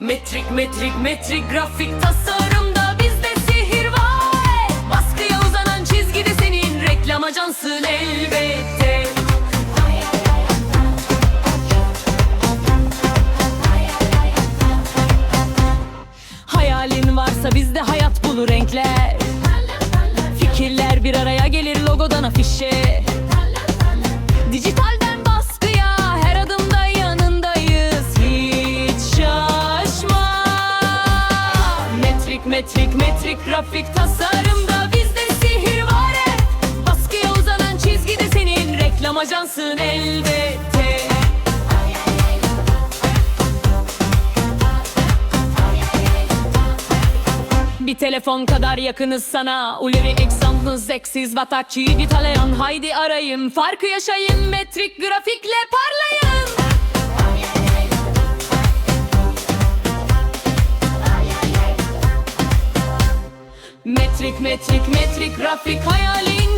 Metrik metrik metrik grafik tasarımda bizde sihir var. Baskıya uzanan çizgide senin reklam ajansın elbette. Hayalin varsa bizde hayat bulur renkler. Fikirler bir araya gelir logodan afişe Metrik metrik grafik tasarımda bizde sihir var hep Baskıya uzanan çizgide senin reklam ajansın elbette. Bir telefon kadar yakınız sana. Uleri eksanınız eksiz. Vatakçıyı ditaleyan Haydi arayın. Farkı yaşayın. Metrik grafikle parlayın Metrik metrik metrik grafik hayalin